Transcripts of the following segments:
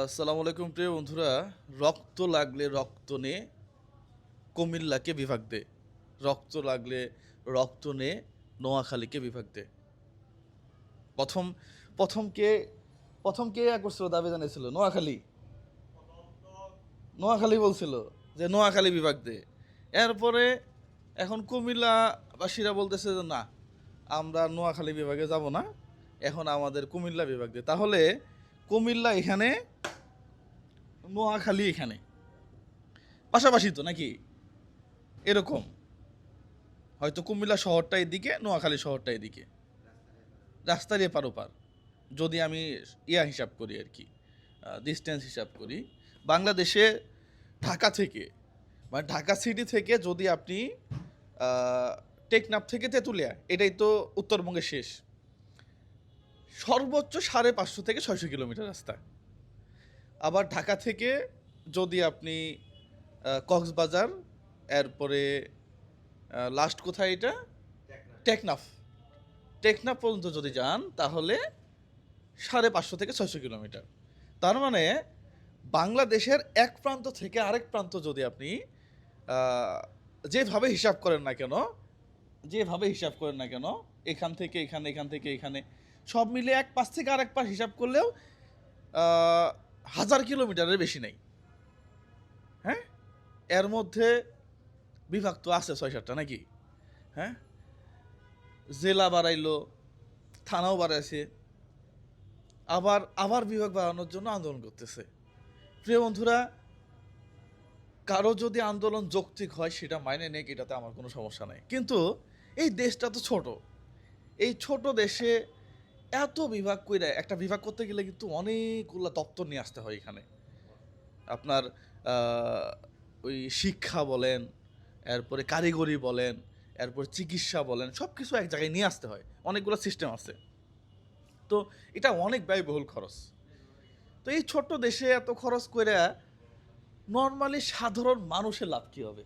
আসসালামু আলাইকুম প্রিয় বন্ধুরা, রক্ত লাগলে রক্ত নে, কুমিল্লাকে বিভাগ দে। রক্ত লাগলে রক্ত নে, নোয়াখালীকে বিভাগ দে। প্রথম প্রথম কে প্রথম কে করছিল দাবি জানিয়েছিল, নোয়াখালী। নোয়াখালী বলছিল যে নোয়াখালী বিভাগ দে। এরপরে এখন কুমিল্লাবাসীরা বলতেছে যে না, আমরা নোয়াখালী বিভাগে যাব না, এখন আমাদের কুমিল্লা বিভাগ দে। তাহলে কুমিল্লা এখানে, নোয়াখালী এখানে। পাশাপাশি তো নাকি এরকম। হয়তো কুমিল্লা শহরটা এদিকে, নোয়াখালী শহরটা এদিকে। রাস্তার এপার ওপার যদি আমি ইয়া হিসাব করি আর কি ডিস্টেন্স হিসাব করি, বাংলাদেশে ঢাকা থেকে মানে ঢাকা সিটি থেকে যদি আপনি টেকনাফ থেকে তেঁতুলিয়া, এটাই তো উত্তরবঙ্গের শেষ। সর্বোচ্চ সাড়ে পাঁচশো থেকে ছয়শো কিলোমিটার রাস্তা। আবার ঢাকা থেকে যদি আপনি কক্সবাজার এরপরে লাস্ট কোথায় এটা? টেকনাফ। টেকনাফ। পর্যন্ত যদি যান তাহলে সাড়ে পাঁচশো থেকে ছয়শো কিলোমিটার। তার মানে বাংলাদেশের এক প্রান্ত থেকে আরেক প্রান্ত যদি আপনি যেভাবে হিসাব করেন না কেন যেভাবে হিসাব করেন না কেন এখান থেকে এখানে এখান থেকে এখানে সব মিলে এক পাশ থেকে আরেক পাশ হিসাব করলেও হাজার কিলোমিটারের বেশি নেই। হ্যাঁ? এর মধ্যে বিভাগ তো আছে ছয় সাতটা নাকি? হ্যাঁ? জেলা বাড়াইলো, থানাও বাড়াইছে। আবার আবার বিভাগ বাড়ানোর জন্য আন্দোলন করতেছে। প্রিয় বন্ধুরা, কারও যদি আন্দোলন যৌক্তিক হয়, সেটা মাইনে নেই এটাতে আমার কোনো সমস্যা নাই। কিন্তু এই দেশটা তো ছোট। এই ছোট দেশে এত বিভাগ কইরা, একটা বিভাগ করতে গেলে কিন্তু অনেকগুলো দপ্তর নিয়ে আসতে হয় এখানে। আপনার ওই শিক্ষা বলেন, এরপরে কারিগরি বলেন, এরপর চিকিৎসা বলেন সব কিছু এক জায়গায় নিয়ে আসতে হয়। অনেকগুলো সিস্টেম আছে। তো এটা অনেক ব্যয়বহুল খরচ। তো এই ছোট্ট দেশে এত খরচ করে নর্মালি সাধারণ মানুষের লাভ কী হবে?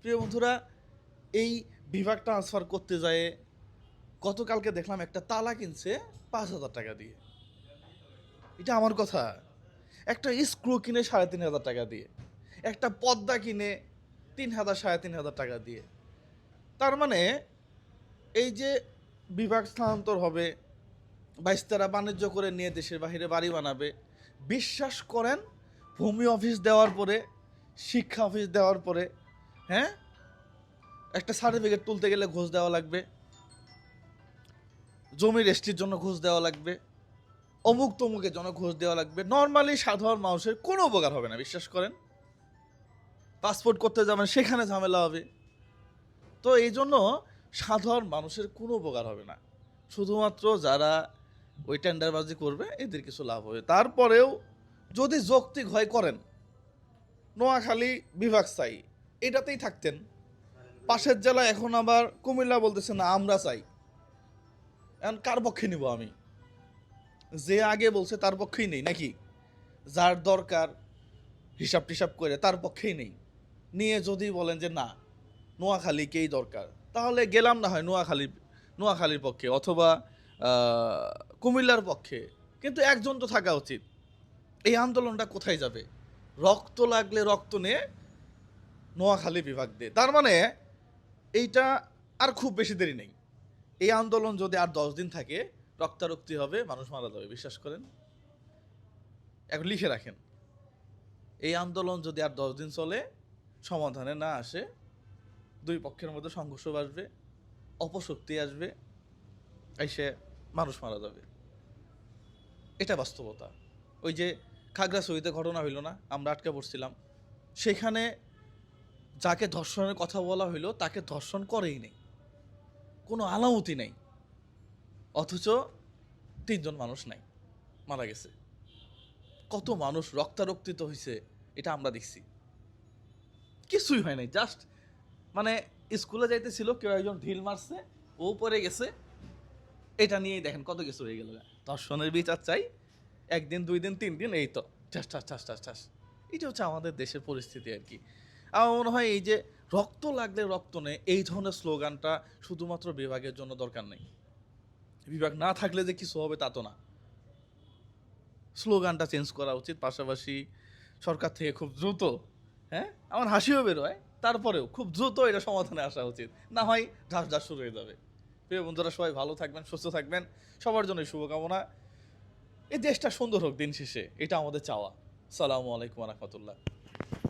প্রিয় বন্ধুরা, এই বিভাগ ট্রান্সফার করতে যায় গতকালকে দেখলাম একটা তালা কিনছে পাঁচ হাজার টাকা দিয়ে। এটা আমার কথা। একটা স্ক্রু কিনে সাড়ে তিন হাজার টাকা দিয়ে। একটা পর্দা কিনে তিন হাজার, সাড়ে তিন হাজার টাকা দিয়ে। তার মানে এই যে বিভাগ স্থানান্তর হবে বাইশতারা বাণিজ্য করে নিয়ে দেশের বাইরে বাড়ি বানাবে, বিশ্বাস করেন, ভূমি অফিস দেওয়ার পরে, শিক্ষা অফিস দেওয়ার পরে হ্যাঁ? একটা সার্টিফিকেট তুলতে গেলে ঘোষ দেওয়া লাগবে। জমি রেস্টির জন্য ঘুষ দেওয়া লাগবে, অমুক তমুকের জন্য ঘুষ দেওয়া লাগবে। নর্মালি সাধারণ মানুষের কোনো উপকার হবে না, বিশ্বাস করেন। পাসপোর্ট করতে যাবেন, সেখানে ঝামেলা হবে। তো এই জন্য সাধারণ মানুষের কোনো উপকার হবে না। শুধুমাত্র যারা ওই টেন্ডারবাজি করবে, এদের কিছু লাভ হবে। তারপরেও যদি যৌক্তিক হয় করেন, নোয়াখালী বিভাগ চাই এটাতেই থাকতেন। পাশের জেলা এখন আবার কুমিল্লা বলতেছে না, আমরা চাই। এখন কার পক্ষে নিব আমি? যে আগে বলছে তার পক্ষেই নেই, নাকি? যার দরকার হিসাব টিসাব করে তার পক্ষেই নেই। নিয়ে যদি বলেন যে না নোয়াখালীকেই দরকার? তাহলে গেলাম না হয় নোয়াখালী, নোয়াখালীর পক্ষে অথবা কুমিল্লার পক্ষে। কিন্তু একজন তো থাকা উচিত। এই আন্দোলনটা কোথায় যাবে? রক্ত লাগলে রক্ত নিয়ে নোয়াখালী বিভাগ দিয়ে তার মানে এইটা আর খুব বেশি দেরি নেই। এই আন্দোলন যদি আর দশ দিন থাকে, রক্তারক্তি হবে, মানুষ মারা যাবে, বিশ্বাস করেন? এখন লিখে রাখেন। এই আন্দোলন যদি আর দশ দিন চলে, সমাধানে না আসে, দুই পক্ষের মধ্যে সংঘর্ষ বাড়বে অপশক্তি আসবে, এসে মানুষ মারা যাবে। এটা বাস্তবতা। ওই যে খাগড়াছড়িতে ঘটনা হইল না, আমরা আটকে পড়ছিলাম। সেখানে যাকে ধর্ষণের কথা বলা হইল, তাকে ধর্ষণ করেই নেই। কোনো আলামতি নেই। অথচ তিনজন মানুষ নাই, মারা গেছে। কত মানুষ রক্তারক্তিত হয়েছে এটা আমরা দেখছি। কিছুই হয় নাই জাস্ট মানে স্কুলে যাইতেছিল, কেউ একজন ঢিল মারছে, ও পরে গেছে। এটা নিয়েই দেখেন কত কিছু হয়ে গেল ধর্ষণের বিচার চাই, একদিন, দুই দিন, তিন দিন, এই তো, ঠাস ঠাস ঠাস ঠাস ঠাস। এটা হচ্ছে আমাদের দেশের পরিস্থিতি আর কি। আমার মনে হয় এই যে রক্ত লাগলে রক্ত নেই, এই ধরনের স্লোগানটা শুধুমাত্র বিভাগের জন্য দরকার নেই। বিভাগ না থাকলে যে কিছু হবে তা তো না। স্লোগানটা চেঞ্জ করা উচিত, পাশাপাশি সরকার থেকে খুব দ্রুত হ্যাঁ? আমার হাসিও বেরোয়, তারপরেও খুব দ্রুত এটা সমাধানে আসা উচিত। না হয় ঢাস ঢাস শুরু হয়ে যাবে। প্রিয় বন্ধুরা, সবাই ভালো থাকবেন, সুস্থ থাকবেন। সবার জন্য শুভকামনা। এই দেশটা সুন্দর হোক দিন শেষে, এটা আমাদের চাওয়া। সালামু আলাইকুম রহমতুল্লাহ।